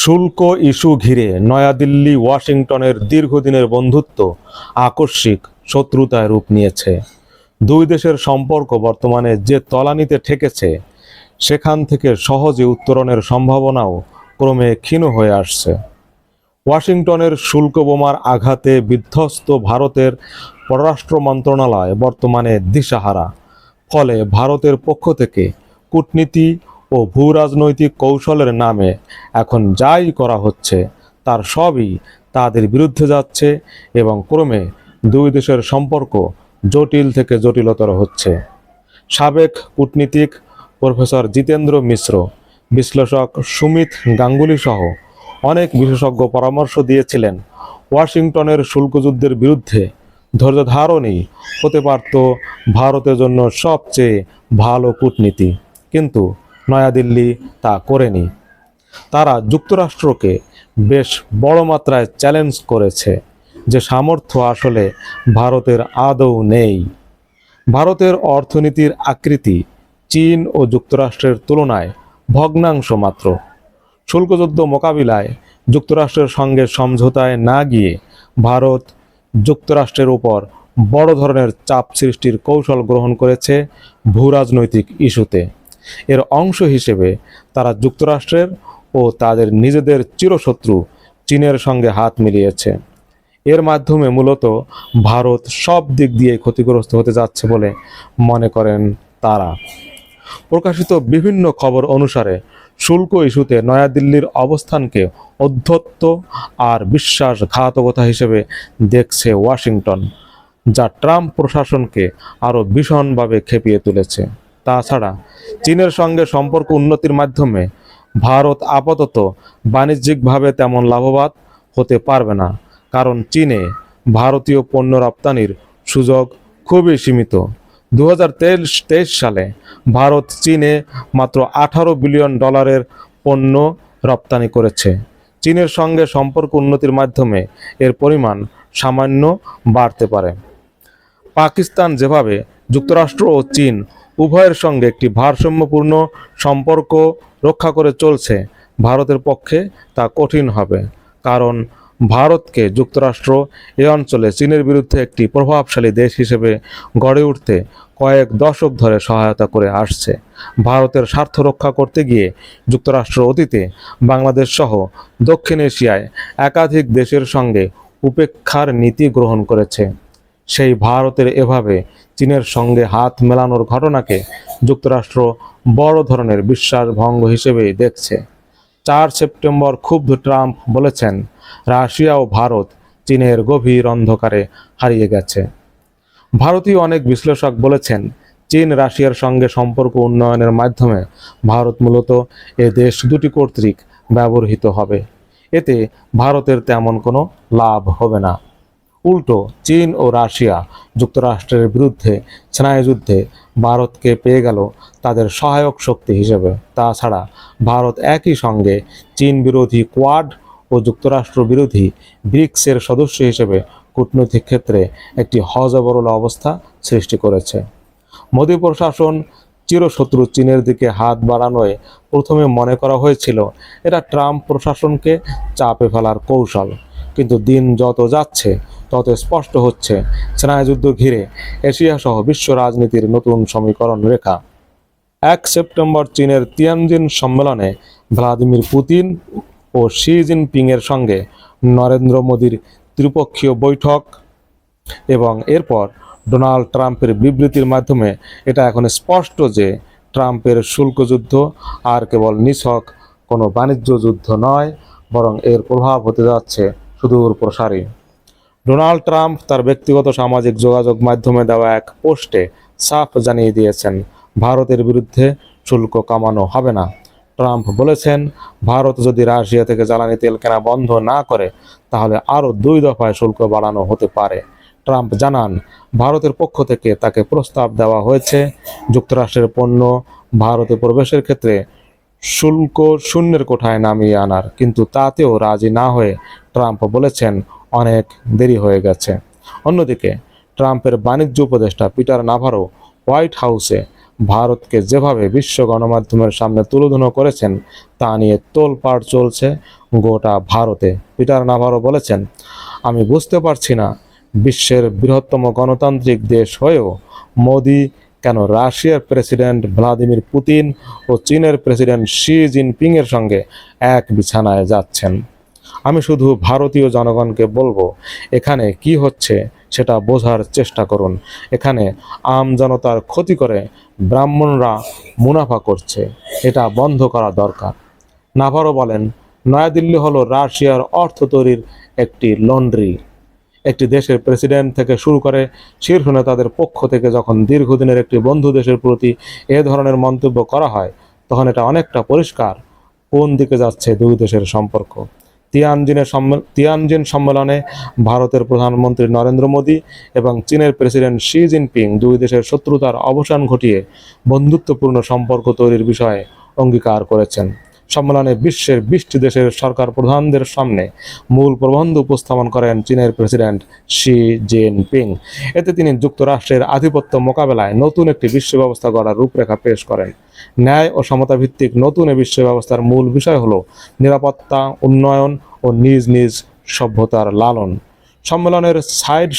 শুল্ক ইস্যু ঘিরে নয়াদিল্লি, ওয়াশিংটনের দীর্ঘদিনের বন্ধুত্ব আকস্মিক শত্রুতায় রূপ নিয়েছে। দুই দেশের সম্পর্ক বর্তমানে যে তলানিতে ঠেকেছে, সেখান থেকে সহজে উত্তরণের সম্ভাবনাও ক্রমে ক্ষীণ হয়ে আসছে। ওয়াশিংটনের শুল্ক বোমার আঘাতে বিধ্বস্ত ভারতের পররাষ্ট্র মন্ত্রণালয় বর্তমানে দিশাহারা। ফলে ভারতের পক্ষ থেকে কূটনীতি ও ভূ রাজনৈতিক কৌশলের নামে এখন যাই করা হচ্ছে, তার সবই তাদের বিরুদ্ধে যাচ্ছে এবং ক্রমে দুই দেশের সম্পর্ক জটিল থেকে জটিলতর হচ্ছে। সাবেক কূটনীতিক প্রফেসর জিতেন্দ্র মিশ্র, বিশ্লেষক সুমিত গাঙ্গুলি সহ অনেক বিশেষজ্ঞ পরামর্শ দিয়েছিলেন, ওয়াশিংটনের শুল্কযুদ্ধের বিরুদ্ধে ধৈর্য ধারণই হতে পারত ভারতের জন্য সবচেয়ে ভালো কূটনীতি। কিন্তু নয়াদিল্লি তা করেনি। তারা যুক্তরাষ্ট্রকে বেশ বড় মাত্রায় চ্যালেঞ্জ করেছে যে সামর্থ্য আসলে ভারতের আদৌ নেই। ভারতের অর্থনীতির আকৃতি চীন ও যুক্তরাষ্ট্রের তুলনায় ভগ্নাংশ মাত্র। শুল্কযুদ্ধ মোকাবিলায় যুক্তরাষ্ট্রের সঙ্গে সমঝোতায় না গিয়ে ভারত যুক্তরাষ্ট্রের উপর বড় ধরনের চাপ সৃষ্টির কৌশল গ্রহণ করেছে ভূরাজনৈতিক ইস্যুতে। এর অংশ হিসেবে তারা যুক্তরাষ্ট্রের ও তাদের নিজেদের চিরশত্রু চীনের সঙ্গে হাত মিলিয়েছে। এর মাধ্যমে মূলত ভারত সব দিক দিয়ে ক্ষতিগ্রস্ত হতে যাচ্ছে বলে মনে করেন তারা। প্রকাশিত বিভিন্ন খবর অনুসারে শুল্ক ইস্যুতে নয়াদিল্লির অবস্থানকে অধ্যত্ত আর বিশ্বাসঘাতকতা হিসেবে দেখছে ওয়াশিংটন, যা ট্রাম্প প্রশাসনকে আরও ভীষণভাবে খেপিয়ে তুলেছে। তাছাড়া চীনের সঙ্গে সম্পর্ক উন্নতির মাধ্যমে ভারত আপাতত বাণিজ্যিকভাবে তেমন লাভবান হতে পারবে না, কারণ চীনে ভারতীয় পণ্য রপ্তানির সুযোগ খুবই সীমিত। দু হাজার তেইশ সালে ভারত চীনে মাত্র আঠারো বিলিয়ন ডলারের পণ্য রপ্তানি করেছে। চীনের সঙ্গে সম্পর্ক উন্নতির মাধ্যমে এর পরিমাণ সামান্য বাড়তে পারে। পাকিস্তান যেভাবে যুক্তরাষ্ট্র ও চীন উভয়ের সঙ্গে একটি ভারসাম্যপূর্ণ সম্পর্ক রক্ষা করে চলছে। ভারতের পক্ষে তা কঠিন হবে, কারণ ভারতকে যুক্তরাষ্ট্র এ অঞ্চলে চীনের বিরুদ্ধে একটি প্রভাবশালী দেশ হিসেবে গড়ে উঠতে কয়েক দশক ধরে সহায়তা করে আসছে। ভারতের স্বার্থ রক্ষা করতে গিয়ে যুক্তরাষ্ট্র অতীতে বাংলাদেশ সহ দক্ষিণ এশিয়ায় একাধিক দেশের সঙ্গে উপেক্ষার নীতি গ্রহণ করেছে। সেই ভারতের এভাবে চীনের সঙ্গে হাত মেলানোর ঘটনাকে যুক্তরাষ্ট্র বড় ধরনের বিশ্বাস ভঙ্গ হিসেবেই দেখছে। চার সেপ্টেম্বর ক্ষুব্ধ ট্রাম্প বলেছেন, রাশিয়া ও ভারত চীনের গভীর অন্ধকারে হারিয়ে গেছে। ভারতীয় অনেক বিশ্লেষক বলেছেন, চীন রাশিয়ার সঙ্গে সম্পর্ক উন্নয়নের মাধ্যমে ভারত মূলত এ দেশ দুটি কর্তৃক ব্যবহৃত হবে। এতে ভারতের তেমন কোনো লাভ হবে না। উল্টো চীন ও রাশিয়া যুক্তরাষ্ট্রের বিরুদ্ধে স্নায়ুযুদ্ধে ভারতকে পেয়ে গেল তাদের সহায়ক শক্তি হিসেবে। তাছাড়া ভারত একই সঙ্গে চীন বিরোধী কোয়াড ও যুক্তরাষ্ট্র বিরোধী ব্রিক্সের সদস্য হিসেবে কূটনৈতিক ক্ষেত্রে একটি হজবরল অবস্থা সৃষ্টি করেছে। মোদী প্রশাসন চিরশত্রু চীনের দিকে হাত বাড়ানোয় প্রথমে মনে করা হয়েছিল, এটা ট্রাম্প প্রশাসনকে চাপে ফেলার কৌশল। কিন্তু দিন যত যাচ্ছে, তত স্পষ্ট হচ্ছে। স্নায়ুযুদ্ধ ঘিরে এশিয়া সহ বিশ্ব রাজনীতির নতুন সমীকরণ রেখা। এক সেপ্টেম্বর চীনের তিয়ানজিন সম্মেলনে ভ্লাদিমির পুতিন ও শি জিনপিংয়ের সঙ্গে নরেন্দ্র মোদীর ত্রিপক্ষীয় বৈঠক এবং এরপর ডোনাল্ড ট্রাম্পের বিবৃতির মাধ্যমে এটা এখন স্পষ্ট যে ট্রাম্পের শুল্ক যুদ্ধ আর কেবল নিছক কোনো বাণিজ্য যুদ্ধ নয়, বরং এর প্রভাব হতে যাচ্ছে। সুদূর প্রসারী। ডোনাল্ড ট্রাম্প তার ব্যক্তিগত সামাজিক যোগাযোগ মাধ্যমে দেওয়া এক পোস্টে সাফ জানিয়ে দিয়েছেন, ভারতের বিরুদ্ধে শুল্ক কামানো হবে না। ট্রাম্প বলেছেন, ভারত যদি রাশিয়া থেকে জ্বালানি তেল কেনা বন্ধ না করে, তাহলে আরও দুই দফায় শুল্ক বাড়ানো হতে পারে। ট্রাম্প জানান, ভারতের পক্ষ থেকে তাকে প্রস্তাব দেওয়া হয়েছে, যুক্তরাষ্ট্রের পণ্য ভারতে প্রবেশের ক্ষেত্রে শুল্ক শূন্যের কোঠায় নামিয়ে আনার, কিন্তু তাতেও রাজি না হয়ে ট্রাম্প বলেছেন অনেক দেরি হয়ে গেছে। অন্যদিকে, ট্রাম্পের বাণিজ্য উপদেষ্টা পিটার নাভারো হোয়াইট হাউসে ভারতকে যেভাবে বিশ্ব গণমাধ্যমের সামনে তুলোধুনো করেছেন, তা নিয়ে তোলপাড় চলছে। গোটা ভারতে পিটার নাভারো বলেছেন, আমি বুঝতে পারছি না, বিশ্বের বৃহত্তম গণতান্ত্রিক দেশ হয়েও মোদি কেন রাশিয়ার প্রেসিডেন্ট ভ্লাদিমির পুতিন ও চীনের প্রেসিডেন্ট শি জিনপিংয়ের সঙ্গে এক বিছানায় যাচ্ছেন? আমি শুধু ভারতীয় জনগণকে বলব, এখানে কি হচ্ছে সেটা বোঝার চেষ্টা করুন। এখানে আম জনতার ক্ষতি করে ব্রাহ্মণরা মুনাফা করছে, এটা বন্ধ করা দরকার। নাভারো বলেন, নয়াদিল্লি হলো রাশিয়ার অর্থ তৈরির একটি লন্ড্রি। একটি দেশের প্রেসিডেন্ট থেকে শুরু করে শীর্ষ নেতাদের পক্ষ থেকে যখন দীর্ঘদিনের একটি বন্ধু দেশের প্রতি এ ধরনের মন্তব্য করা হয়, তখন এটা অনেকটা পরিষ্কার। কোন দিকে যাচ্ছে দুই দেশের সম্পর্ক? তিয়ানজিনের তিয়ানজিন সম্মেলনে ভারতের প্রধানমন্ত্রী নরেন্দ্র মোদী এবং চীনের প্রেসিডেন্ট শি জিনপিং দুই দেশের শত্রুতার অবসান ঘটিয়ে বন্ধুত্বপূর্ণ সম্পর্ক তৈরির বিষয়ে অঙ্গীকার করেছেন। সম্মেলনে বিশ্বের বিশটি দেশের সরকার প্রধানদের সামনে মূল প্রবন্ধ উপস্থাপন করেন চীনের প্রেসিডেন্ট শি জিনপিং। এতে তিনি যুক্তরাষ্ট্রের আধিপত্য মোকাবেলায় নতুন একটি বিশ্ব ব্যবস্থা গড়ার রূপরেখা পেশ করেন। ন্যায় ও সমতা ভিত্তিক নতুন এই বিশ্ব ব্যবস্থার মূল বিষয় হল নিরাপত্তা, উন্নয়ন ও নিজ নিজ সভ্যতার লালন। সম্মেলনের সাইড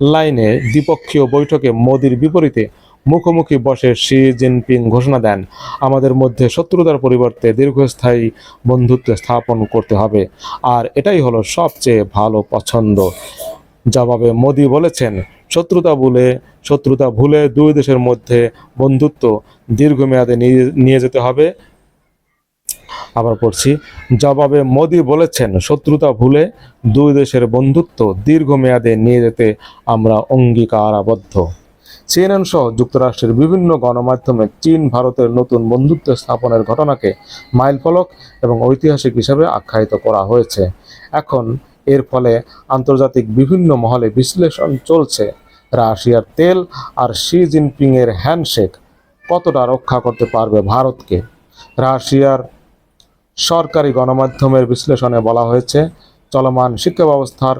লাইনে দ্বিপক্ষীয় বৈঠকে মোদির বিপরীতে মুখোমুখি বসে শি জিনপিং ঘোষণা দেন। আমাদের মধ্যে শত্রুতার পরিবর্তে দীর্ঘস্থায়ী বন্ধুত্ব স্থাপন করতে হবে। আর এটাই হলো সবচেয়ে ভালো পছন্দ। জবাবে মোদি বলেছেন, শত্রুতা ভুলে শত্রুতা ভুলে দুই দেশের মধ্যে বন্ধুত্ব দীর্ঘমেয়াদে নিয়ে যেতে হবে। আবার পড়ছি, জবাবে মোদি বলেছেন, শত্রুতা ভুলে দুই দেশের বন্ধুত্ব দীর্ঘমেয়াদে নিয়ে যেতে আমরা অঙ্গীকারাবদ্ধ। সিএনএন সহ যুক্তরাষ্ট্রের বিভিন্ন গণমাধ্যমে চীন ভারতের নতুন বন্ধুত্ব স্থাপনের ঘটনাকে মাইলফলক এবং ঐতিহাসিক হিসাবে আখ্যায়িত করা হয়েছে। এখন এর ফলে আন্তর্জাতিক বিভিন্ন মহলে বিশ্লেষণ চলছে। রাশিয়ার তেল আর শি জিনপিং এর হ্যান্ডশেক কতটা রক্ষা করতে পারবে ভারতকে? রাশিয়ার সরকারি গণমাধ্যমের বিশ্লেষণে বলা হয়েছে, চলমান শিক্ষা ব্যবস্থার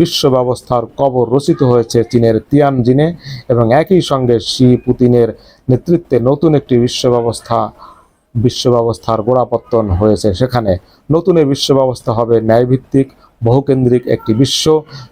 বিশ্ব ব্যবস্থার কবর রচিত হয়েছে চীনের তিয়ানজিনে এবং একই সঙ্গে শি পুতিনের নেতৃত্বে নতুন একটি বিশ্ব ব্যবস্থা, বিশ্ব ব্যবস্থার গোড়াপত্তন হয়েছে সেখানে। নতুন এই বিশ্ব ব্যবস্থা হবে ন্যায়ভিত্তিক বহুকেন্দ্রিক একটি বিশ্ব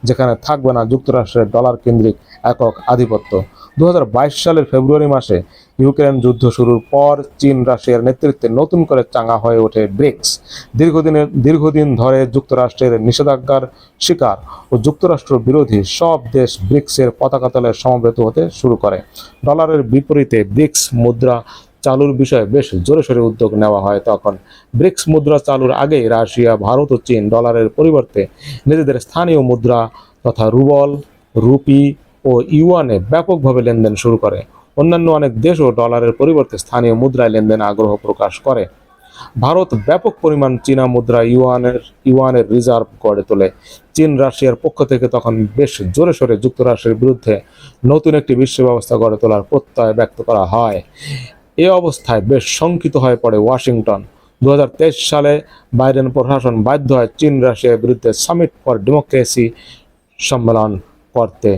যেখানে থাকবে না যুক্তরাষ্ট্রের ডলার কেন্দ্রিক একক আধিপত্য। দু হাজার বাইশ সালের ফেব্রুয়ারি মাসে ইউক্রেন যুদ্ধ শুরুর পর চীন রাশিয়ার নেতৃত্বে নতুন করে চাঙা হয়ে ওঠে ব্রিক্স। দীর্ঘদিনের, দীর্ঘদিন ধরে যুক্তরাষ্ট্রের নিষেধাজ্ঞার শিকার ও যুক্তরাষ্ট্র বিরোধী সব দেশ ব্রিক্সের পতাকা তলে সমবেত হতে শুরু করে। ডলারের বিপরীতে ব্রিক্স মুদ্রা চালুর বিষয়ে বেশ জোরে সোরে উদ্যোগ নেওয়া হয়। তখন ব্রিক্স মুদ্রা চালুর আগেই রাশিয়া, ভারত ও চীন ডলারের পরিবর্তে নিজেদের স্থানীয় মুদ্রা তথা রুবল, রুপি ও ইউয়ানে ব্যাপকভাবে লেনদেন শুরু করে। অন্যান্য অনেক দেশও ডলারের পরিবর্তে স্থানীয় মুদ্রায় লেনদেন আগ্রহ প্রকাশ করে। ভারত ব্যাপক পরিমাণ চীনা মুদ্রা ইউয়ানের ইউয়ানের রিজার্ভ গড়ে তোলে। চীন রাশিয়ার পক্ষ থেকে তখন বেশ জোরে সোরে যুক্তরাষ্ট্রের বিরুদ্ধে নতুন একটি বিশ্ব ব্যবস্থা গড়ে তোলার প্রত্যয় ব্যক্ত করা হয়। এ অবস্থায় বেশ শঙ্কিত হয়ে পড়ে ওয়াশিংটন। দু হাজার তেইশ সালে বাইডেন প্রশাসন বাধ্য হয় চীন রাশিয়ার বিরুদ্ধে সামিট ফর ডেমোক্রেসি সম্মেলন করতে।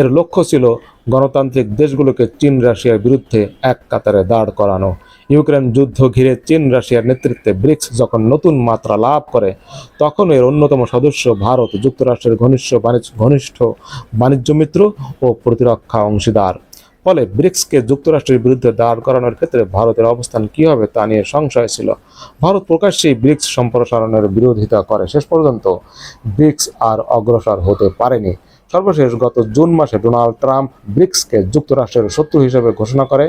এর লক্ষ্য ছিল গণতান্ত্রিক দেশগুলোকে চীন রাশিয়ার বিরুদ্ধে এক কাতারে দাঁড় করানো। ইউক্রেন যুদ্ধ ঘিরে চীন রাশিয়ার নেতৃত্বে ব্রিক্স যখন নতুন মাত্রা লাভ করে, তখন এর অন্যতম সদস্য ভারত, যুক্তরাষ্ট্রের ঘনিষ্ঠ বাণিজ্য ঘনিষ্ঠ বাণিজ্য মিত্র ও প্রতিরক্ষা অংশীদার। ফলে ব্রিক্সকে যুক্তরাষ্ট্রের বিরুদ্ধে দাঁড় করানোর ক্ষেত্রে ভারতের অবস্থান কী হবে তা নিয়ে সংশয় ছিল। ভারত প্রকাশ্যেই ব্রিক্স সম্প্রসারণের বিরোধিতা করে। শেষ পর্যন্ত ব্রিক্স আর অগ্রসর হতে পারেনি। সর্বশেষ গত জুন মাসে ডোনাল্ড ট্রাম্প ব্রিক্সকে যুক্তরাষ্ট্রের শত্রু হিসেবে ঘোষণা করে।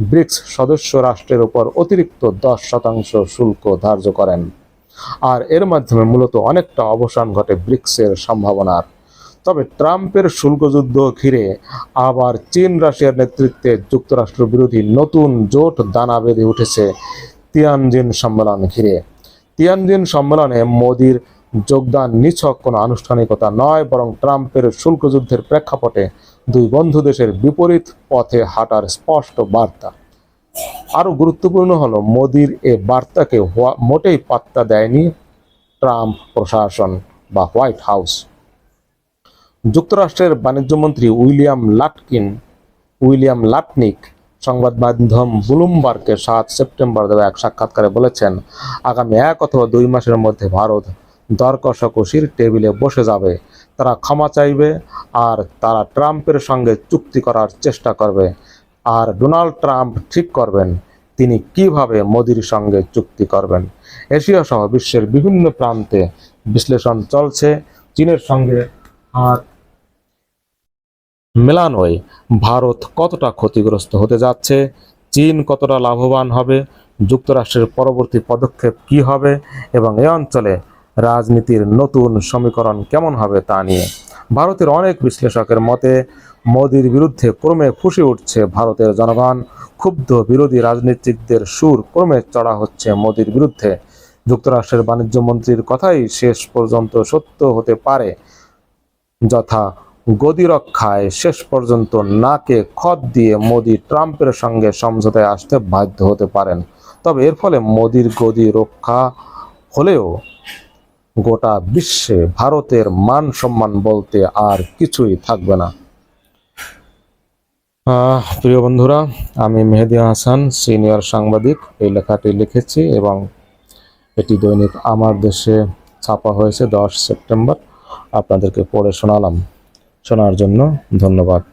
ব্রিক্স সদস্য রাষ্ট্রের উপর অতিরিক্ত দশ শতাংশ শুল্ক ধার্য করেন। আর এর মাধ্যমে মূলত অনেকটা অবসান ঘটে ব্রিক্সের সম্ভাবনার। তবে ট্রাম্পের শুল্কযুদ্ধ ঘিরে আবার চীন রাশিয়ার নেতৃত্বে যুক্তরাষ্ট্র বিরোধী নতুন জোট দানা বেঁধে উঠেছে তিয়ানজিন সম্মেলন ঘিরে। তিয়ানজিন সম্মেলনে মোদির যোগদান নিছক কোনো আনুষ্ঠানিকতা নয়, বরং ট্রাম্পের শুল্কযুদ্ধের প্রেক্ষাপটে দুই বন্ধু দেশের বিপরীত পথে হাঁটার স্পষ্ট বার্তা। আরও গুরুত্বপূর্ণ হলো, মোদির এ বার্তাকে মোটেই পাত্তা দেয়নি ট্রাম্প প্রশাসন বা হোয়াইট হাউস। যুক্তরাষ্ট্রের বাণিজ্যমন্ত্রী উইলিয়াম লাটকিন, উইলিয়াম লাটনিক সংবাদ মাধ্যম ব্লুমবার্গকে সাত সেপ্টেম্বর দেওয়া এক সাক্ষাৎকারে বলেছেন, আগামী এক অথবা দুই মাসের মধ্যে ভারত দরকষাকষির টেবিলে বসে যাবে। তারা ক্ষমা চাইবে আর তারা ট্রাম্পের সঙ্গে চুক্তি করার চেষ্টা করবে। আর ডোনাল্ড ট্রাম্প ঠিক করবেন, তিনি কীভাবে মোদির সঙ্গে চুক্তি করবেন? এশিয়া সহ বিশ্বের বিভিন্ন প্রান্তে বিশ্লেষণ চলছে, চীনের সঙ্গে হাত মেলানোয়, ভারত কতটা ক্ষতিগ্রস্ত হতে যাচ্ছে? চীন কতটা লাভবান হবে? যুক্তরাষ্ট্রের পরবর্তী পদক্ষেপ কি হবে? এবং এই অঞ্চলে রাজনীতির নতুন সমীকরণ কেমন হবে তা নিয়ে? ভারতের অনেক বিশ্লেষকের মতে, মোদির বিরুদ্ধে ক্রমে ফুসে উঠছে ভারতের জনগণ। ক্ষুব্ধ বিরোধী রাজনীতিকদের সুর ক্রমে চড়া হচ্ছে মোদির বিরুদ্ধে। যুক্তরাষ্ট্রের বাণিজ্য মন্ত্রীর কথাই শেষ পর্যন্ত সত্য হতে পারে, যথা গদি রক্ষায় শেষ পর্যন্ত নাকে খত দিয়ে মোদি ট্রাম্পের সঙ্গে সমঝোতায় আসতে বাধ্য হতে পারেন। তবে এর ফলে মোদির গদি রক্ষা হলেও গোটা বিশ্বে ভারতের মান সম্মান বলতে আর কিছুই থাকবে না। প্রিয় বন্ধুরা, আমি মেহেদি হাসান, সিনিয়র সাংবাদিক। এই লেখাটি লিখেছি এবং এটি দৈনিক আমার দেশে ছাপা হয়েছে দশ সেপ্টেম্বর। আপনাদেরকে পড়ে শোনালাম। শোনার জন্য ধন্যবাদ।